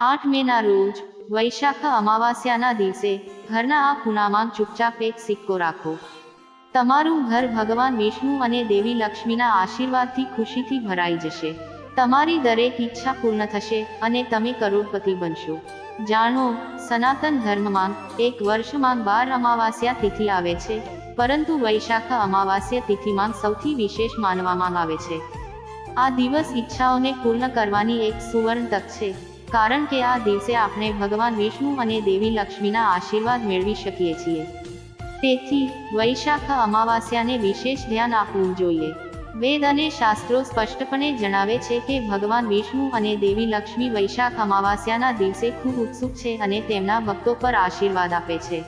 આઠ મેના રોજ વૈશાખ અમાવાસ્યાના દિવસે ઘરના આ ખૂણામાં ચૂપચાપ એક સિક્કો રાખો. તમારું ઘર ભગવાન વિષ્ણુ અને દેવી લક્ષ્મીના આશીર્વાદથી ખુશીથી ભરાઈ જશે. તમારી દરેક ઈચ્છા પૂર્ણ થશે અને તમે કરોડપતિ બનશો. જાણો, સનાતન ધર્મમાં એક વર્ષમાં બાર અમાવાસ્યા તિથિ આવે છે, પરંતુ વૈશાખ અમાવાસ્યા તિથિમાં સૌથી વિશેષ માનવામાં આવે છે. આ દિવસ ઈચ્છાઓને પૂર્ણ કરવાની એક સુવર્ણ તક છે. કારણ કે આ દિવસે આપણે ભગવાન વિષ્ણુ અને દેવી લક્ષ્મીના આશીર્વાદ મેળવી શકીએ છીએ. તેથી, વૈશાખ અમાવાસ્યાને વિશેષ ધ્યાન આપવું જોઈએ. વેદ અને શાસ્ત્રો સ્પષ્ટપણે જણાવે છે કે ભગવાન વિષ્ણુ અને દેવી લક્ષ્મી વૈશાખ અમાવાસ્યાના દિવસે ખૂબ ઉત્સુક છે અને તેમના ભક્તો પર આશીર્વાદ આપે છે.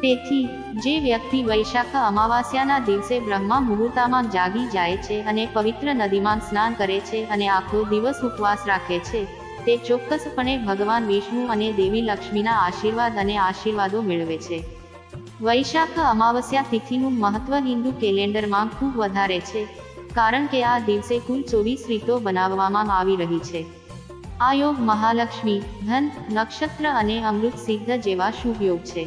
તેથી, જે વ્યક્તિ વૈશાખ અમાવાસ્યાના દિવસે બ્રહ્મા મુહૂર્તામાં જાગી જાય છે અને પવિત્ર નદીમાં સ્નાન કરે છે અને આખો દિવસ ઉપવાસ રાખે છે તે ચોક્કસપણે ભગવાન વિષ્ણુ અને દેવી લક્ષ્મીના આશીર્વાદ અને આશીર્વાદો મેળવે છે. વૈશાખ અમાવસ્યા તિથિનું મહત્વ હિન્દુ કેલેન્ડરમાં ખૂબ વધારે છે, કારણ કે આ દિવસે કુલ ચોવીસ રીતો બનાવવામાં આવી રહી છે. આ યોગ મહાલક્ષ્મી, ધન, નક્ષત્ર અને અમૃત સિદ્ધ જેવા શુભ યોગ છે.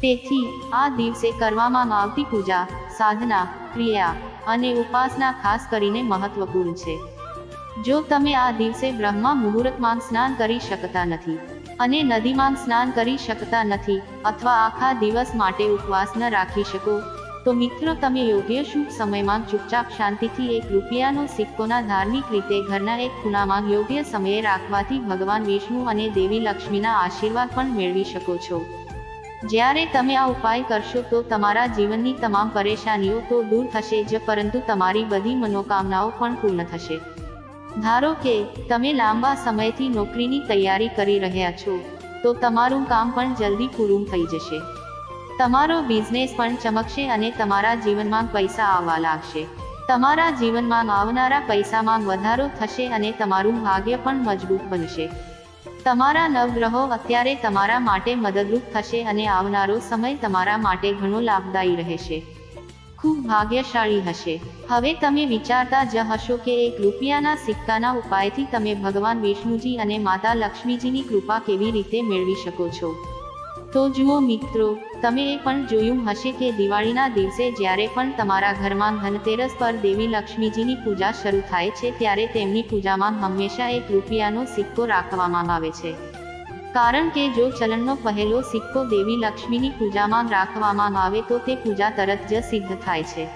તેથી, આ દિવસે કરવામાં આવતી પૂજા, સાધના, ક્રિયા અને ઉપાસના ખાસ કરીને મહત્વપૂર્ણ છે. જો તમે આ દિવસે બ્રહ્મા મુહૂર્તમાં સ્નાન કરી શકતા નથી અને નદીમાં સ્નાન કરી શકતા નથી અથવા આખા દિવસ માટે ઉપવાસ ન રાખી શકો, તો મિત્રો તમે યોગ્ય શુભ સમયમાં ચૂપચાપ શાંતિથી એક રૂપિયાનો સિક્કોના ધાર્મિક રીતે ઘરના એક ખૂણામાં યોગ્ય સમયે રાખવાથી ભગવાન વિષ્ણુ અને દેવી લક્ષ્મીના આશીર્વાદ પણ મેળવી શકો છો. જ્યારે તમે આ ઉપાય કરશો તો તમારા જીવનની તમામ પરેશાનીઓ તો દૂર થશે જ, પરંતુ તમારી બધી મનોકામનાઓ પણ પૂર્ણ થશે. ધારો કે, તમે લાંબા સમયથી નોકરીની તૈયારી કરી રહ્યા છો, તો તમારું કામ પણ જલ્દી પૂરું થઈ જશે. તમારો બિઝનેસ પણ ચમકશે અને તમારા જીવનમાં પૈસા આવવા લાગશે. તમારા જીવનમાં આવનારા પૈસામાં વધારો થશે અને તમારું ભાગ્ય પણ મજબૂત બનશે. તમારા નવગ્રહો અત્યારે તમારા માટે મદદરૂપ થશે અને આવનારો સમય તમારા માટે ઘણો લાભદાયી રહેશે. ખૂબ ભાગ્યશાળી હશે. હવે તમે વિચારતા જ હશો કે એક રૂપિયાના સિક્કાના ઉપાયથી તમે ભગવાન વિષ્ણુજી અને માતા લક્ષ્મીજીની કૃપા કેવી રીતે મેળવી શકો છો? તો જુઓ મિત્રો, તમે એ પણ જોયું હશે કે દિવાળીના દિવસે જ્યારે પણ તમારા ઘરમાં ધનતેરસ પર દેવી લક્ષ્મીજીની પૂજા શરૂ થાય છે, ત્યારે તેમની પૂજામાં હંમેશા એક રૂપિયાનો સિક્કો રાખવામાં આવે છે. કારણ કે જો ચલણનો પહેલો સિક્કો દેવી લક્ષ્મીની પૂજામાં રાખવામાં આવે તો તે પૂજા તરત જ સિદ્ધ થાય છે.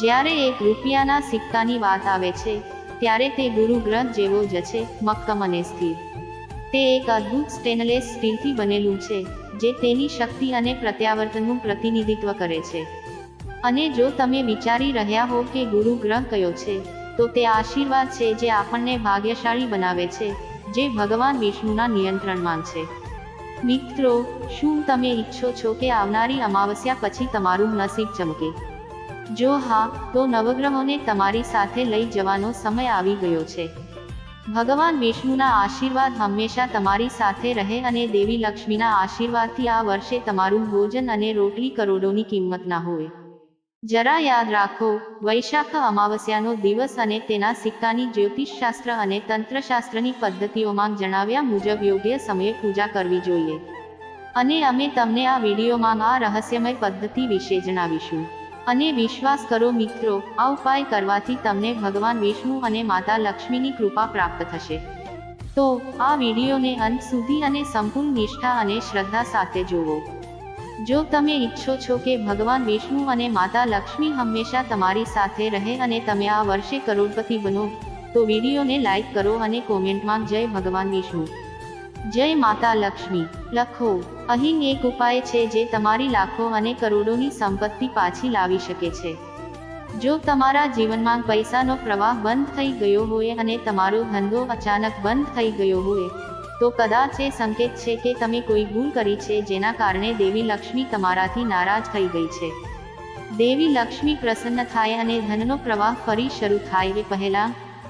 જ્યારે એક રૂપિયાના સિક્કાની વાત આવે છે, ત્યારે તે ગુરુ ગ્રંથ જેવો જ છે, મક્કમ અને સ્થિર. તે એક અદ્ભુત સ્ટેનલેસ સ્ટીલથી બનેલું છે, જે તેની શક્તિ અને પ્રત્યાવર્તનનું પ્રતિનિધિત્વ કરે છે. અને જો તમે વિચારી રહ્યા હો કે ગુરુ ગ્રહ કયો છે, તો તે આશીર્વાદ છે જે આપણને ભાગ્યશાળી બનાવે છે. જે ભગવાન વિષ્ણુના નિયંત્રણમાં છે. મિત્રો, શું તમે ઈચ્છો છો કે આવનારી અમાવસ્યા પછી તમારું નસીબ ચમકે? જો હા, તો નવગ્રહોને તમારી સાથે લઈ જવાનો સમય આવી ગયો છે. ભગવાન વિષ્ણુના આશીર્વાદ હંમેશા તમારી સાથે રહે અને દેવી લક્ષ્મીના આશીર્વાદથી આ વર્ષે તમારું ભોજન અને રોટલી કરોડોની કિંમત ના હોય. જરા યાદ રાખો, વૈશાખ અમાવસ્યાનો દિવસ અને તેના સિક્કાની જ્યોતિષશાસ્ત્ર અને તંત્રશાસ્ત્રની પદ્ધતિઓમાં જણાવ્યા મુજબ યોગ્ય સમયે પૂજા કરવી જોઈએ. અને અમે તમને આ વિડીયોમાં આ રહસ્યમય પદ્ધતિ વિશે જણાવીશું. અને વિશ્વાસ કરો મિત્રો, આ ઉપાય કરવાથી તમને ભગવાન વિષ્ણુ અને માતા લક્ષ્મીની કૃપા પ્રાપ્ત થશે. તો, આ વિડીયોને અંત સુધી અને સંપૂર્ણ નિષ્ઠા અને શ્રદ્ધા સાથે જુઓ. જો તમે ઈચ્છો છો કે ભગવાન વિષ્ણુ અને માતા લક્ષ્મી હંમેશા તમારી સાથે રહે અને તમે આ વર્ષે કરોડપતિ બનો, તો વિડીયોને લાઈક કરો અને કોમેન્ટમાં જય ભગવાન વિષ્ણુ. જય માતા લક્ષ્મી. લખો, અહીં એક ઉપાય છે જે તમારી લાખો અને કરોડોની સંપત્તિ પાછી લાવી શકે છે. જો તમારા જીવનમાં પૈસાનો પ્રવાહ બંધ થઈ ગયો હોય અને તમારો ધંધો અચાનક બંધ થઈ ગયો હોય તો કદાચ એ સંકેત છે કે તમે કોઈ ભૂલ કરી છે જેના કારણે દેવી લક્ષ્મી તમારાથી નારાજ થઈ ગઈ છે. દેવી લક્ષ્મી પ્રસન્ન થાય અને ધનનો પ્રવાહ ફરી શરૂ થાય એ પહેલા,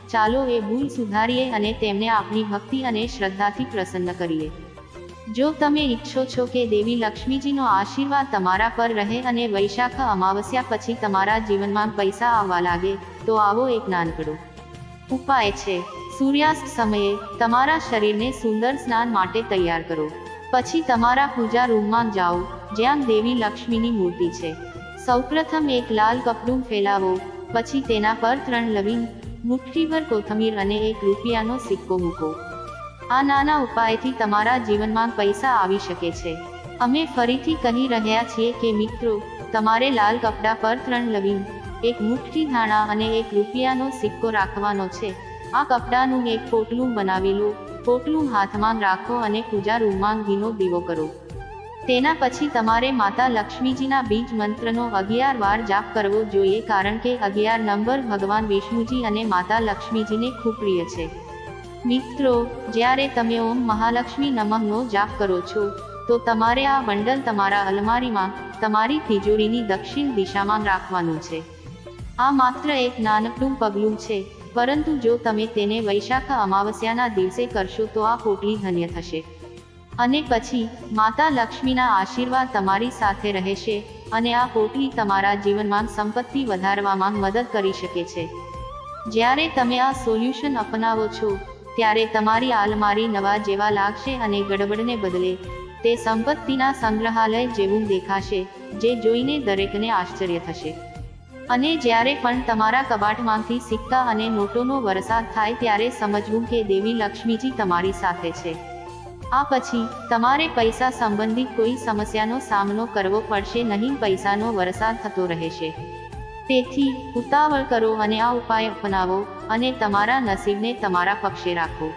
ચાલો એ ભૂલ સુધારીએ અને તેમને આપણી ભક્તિ અને શ્રદ્ધાથી પ્રસન્ન કરીએ. જો તમે ઈચ્છો છો કે દેવી લક્ષ્મીજીનો આશીર્વાદ તમારા પર રહે અને વૈશાખ અમાવસ્યા પછી તમારા જીવનમાં પૈસા આવવા લાગે, તો આવો એક નાનકડો ઉપાય છે. સૂર્યાસ્ત સમયે તમારા શરીરને સુંદર સ્નાન માટે તૈયાર કરો. પછી તમારા પૂજા રૂમમાં જાઓ, જ્યાં દેવી લક્ષ્મીની મૂર્તિ છે. સૌપ્રથમ એક લાલ કપડું ફેલાવો, પછી તેના પર ત્રણ લવિંગ, મુઠ્ઠીભર કોથમીર અને એક રૂપિયાનો સિક્કો મૂકો. આ નાના ઉપાયથી તમારા જીવનમાં પૈસા આવી શકે છે. અમે ફરીથી કહી રહ્યા છીએ કે મિત્રો, તમારે લાલ કપડા પર ત્રણ લવિંગ, એક મુઠ્ઠી ધાણા અને એક રૂપિયાનો સિક્કો રાખવાનો છે. આ કપડાનું એક પોટલું બનાવેલું પોટલું હાથમાં રાખો અને પૂજા રૂમમાં ઘીનો દીવો કરો. તેના પછી તમારે માતા લક્ષ્મીજીના બીજ મંત્રનો અગિયાર વાર જાપ કરવો જોઈએ કારણ કે અગિયાર નંબર ભગવાન વિષ્ણુજી અને માતા લક્ષ્મીજીને ખૂબ પ્રિય છે. મિત્રો, જ્યારે તમે ઓમ મહાલક્ષ્મી નમઃનો જાપ કરો છો, તો તમારે આ બંડલ તમારા અલમારીમાં, તમારી તિજોરીની દક્ષિણ દિશામાં રાખવાનું છે. આ માત્ર એક નાનકડું પગલું છે. પરંતુ જો તમે તેને વૈશાખ અમાવસ્યાના દિવસે કરશો તો આ પોટલી ધન્ય થશે. અને પછી, માતા લક્ષ્મીના આશીર્વાદ તમારી સાથે રહેશે અને આ પોટલી તમારા જીવનમાં સંપત્તિ વધારવામાં મદદ કરી શકે છે. જ્યારે તમે આ સોલ્યુશન અપનાવો છો, ત્યારે તમારી આલમારી નવા જેવા લાગશે અને ગડબડને બદલે, તે સંપત્તિના સંગ્રહાલય જેવું દેખાશે, જે જોઈને દરેકને આશ્ચર્ય થશે. અને જ્યારે પણ તમારા કબાટમાંથી સિક્કા અને નોટોનો વરસાદ થાય ત્યારે સમજવું કે દેવી લક્ષ્મીજી તમારી સાથે છે. આ પછી, તમારે પૈસા સંબંધિત કોઈ સમસ્યાનો સામનો કરવો પડશે નહીં, પૈસાનો વરસાદ થતો રહેશે. તેથી, ઉતાવળ કરો અને આ ઉપાય અપનાવો અને તમારા નસીબને તમારા પક્ષે રાખો.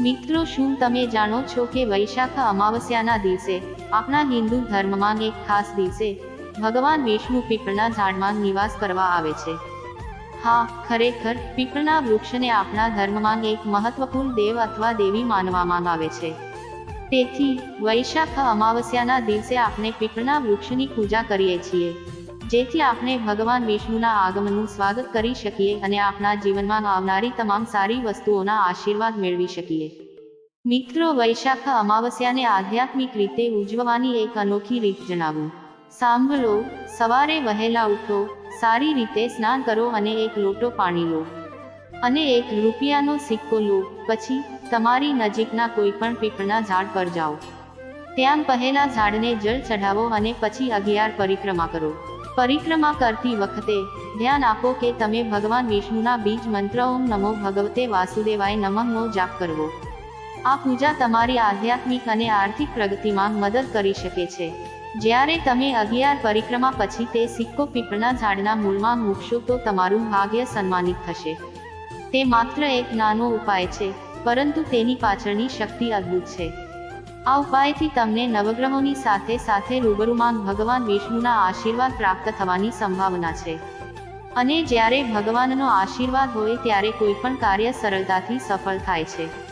મિત્રો, શું તમે જાણો છો કે વૈશાખ અમાવસ્યાના દિવસે આપણા હિન્દુ ધર્મમાં એક ખાસ દિવસે ભગવાન વિષ્ણુ પીપળના ઝાડમાં નિવાસ કરવા આવે છે. હા, ખરેખર, પીપળના વૃક્ષને આપણા ધર્મમાં એક મહત્વપૂર્ણ દેવ અથવા દેવી માનવામાં આવે છે. તેથી, વૈશાખ અમાવસ્યાના દિવસે આપણે પીપળના વૃક્ષની પૂજા કરીએ છીએ. જેથી આપણે ભગવાન વિષ્ણુના આગમનનું સ્વાગત કરી શકીએ અને આપણા જીવનમાં આવનારી તમામ સારી વસ્તુઓના આશીર્વાદ મેળવી શકીએ. મિત્રો, વૈશાખ અમાવસ્યાને આધ્યાત્મિક રીતે ઉજવવાની એક અનોખી રીત જણાવું. સાંભળો, સવારે વહેલા ઉઠો, સારી રીતે સ્નાન કરો અને એક લોટો પાણી લો. અને એક રૂપિયાનો સિક્કો લો, પછી તમારી નજીકના કોઈ પણ પીપળના ઝાડ પર જાઓ. ત્યાં પહેલા ઝાડને જળ ચઢાવો અને પછી અગિયાર પરિક્રમા કરો. પરિક્રમા કરતી વખતે ધ્યાન આપો કે તમે ભગવાન વિષ્ણુના બીજ મંત્ર ઓમ નમો ભગવતે વાસુદેવાય નમઃનો જાપ કરવો. આ પૂજા તમારી આધ્યાત્મિક અને આર્થિક પ્રગતિમાં મદદ કરી શકે છે. જ્યારે તમે અગિયાર પરિક્રમા પછી તે સિક્કો પીપળના ઝાડના મૂળમાં મૂકશો તો તમારું ભાગ્ય સન્માનિત થશે. તે માત્ર એક નાનો ઉપાય છે, પરંતુ તેની પાછળની શક્તિ અદ્ભુત છે. આ ઉપાયથી તમને નવગ્રહોની સાથે સાથે રૂબરૂમાં ભગવાન વિષ્ણુના આશીર્વાદ પ્રાપ્ત થવાની સંભાવના છે. અને જ્યારે ભગવાનનો આશીર્વાદ હોય ત્યારે કોઈ પણ કાર્ય સરળતાથી સફળ થાય છે.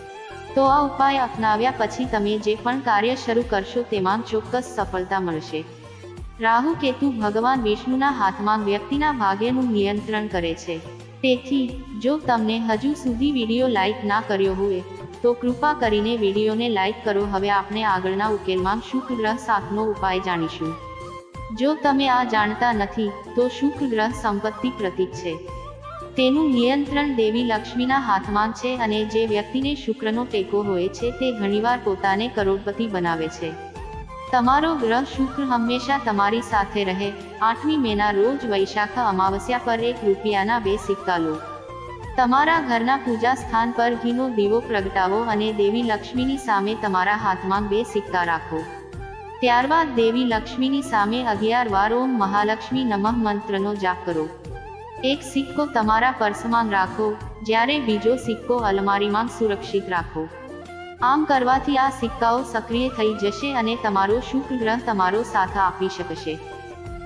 તો આ ઉપાય અપનાવ્યા પછી તમે જે પણ કાર્ય શરૂ કરશો તેમાં ચોક્કસ સફળતા મળશે. રાહુ કેતુ ભગવાન વિષ્ણુના હાથમાં વ્યક્તિના ભાગ્યનું નિયંત્રણ કરે છે. તેથી, જો તમને હજુ સુધી વીડિયો લાઇક ના કર્યો હોય, તો કૃપા કરીને વિડીયોને લાઇક કરો. હવે આપણે આગળના ઉકેલમાં શુક્ર ગ્રહ સાથનો ઉપાય જાણીશું. જો તમે આ જાણતા નથી, તો શુક્ર ગ્રહ સંપત્તિ પ્રતીક છે. તેનું નિયંત્રણ દેવી લક્ષ્મીના હાથમાં છે અને જે વ્યક્તિને શુક્રનો ટેકો હોય છે તે ઘણીવાર પોતાને કરોડપતિ બનાવે છે. તમારો ગ્રહ શુક્ર હંમેશા તમારી સાથે રહે. આઠમી મેના રોજ વૈશાખ અમાવસ્યા પર એક રૂપિયાના બે સિક્કા લો. તમારા ઘરના પૂજા સ્થાન પર ઘીનો દીવો પ્રગટાવો અને દેવી લક્ષ્મીની સામે તમારા હાથમાં બે સિક્કા રાખો. ત્યારબાદ દેવી લક્ષ્મીની સામે અગિયાર વાર ઓમ મહાલક્ષ્મી નમઃ મંત્રનો જાપ કરો. એક સિક્કો તમારા પર્સમાં રાખો, જ્યારે બીજો સિક્કો અલમારીમાં સુરક્ષિત રાખો. આમ કરવાથી આ સિક્કાઓ સક્રિય થઈ જશે અને તમારો શુક્ર ગ્રહ તમારો સાથ આપી શકશે.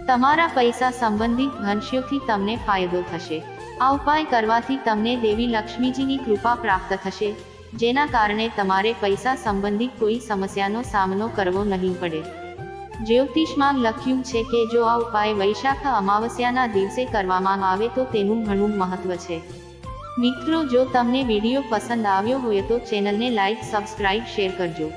તમારા પૈસા સંબંધિત ભંશ્યોથી તમને ફાયદો થશે. આ ઉપાય કરવાથી તમને દેવી લક્ષ્મીજીની કૃપા પ્રાપ્ત થશે, જેના કારણે તમારે પૈસા સંબંધિત કોઈ સમસ્યાનો સામનો કરવો નહીં પડે. જ્યોતિષમાં લખ્યું છે કે જો આ ઉપાય વૈશાખ અમાવસ્યાના દિવસે કરવામાં આવે તો તેનું ઘણું મહત્વ છે. મિત્રો, જો તમને વીડિયો પસંદ આવ્યો હોય તો ચેનલને લાઇક સબસ્ક્રાઇબ, શેર કરજો.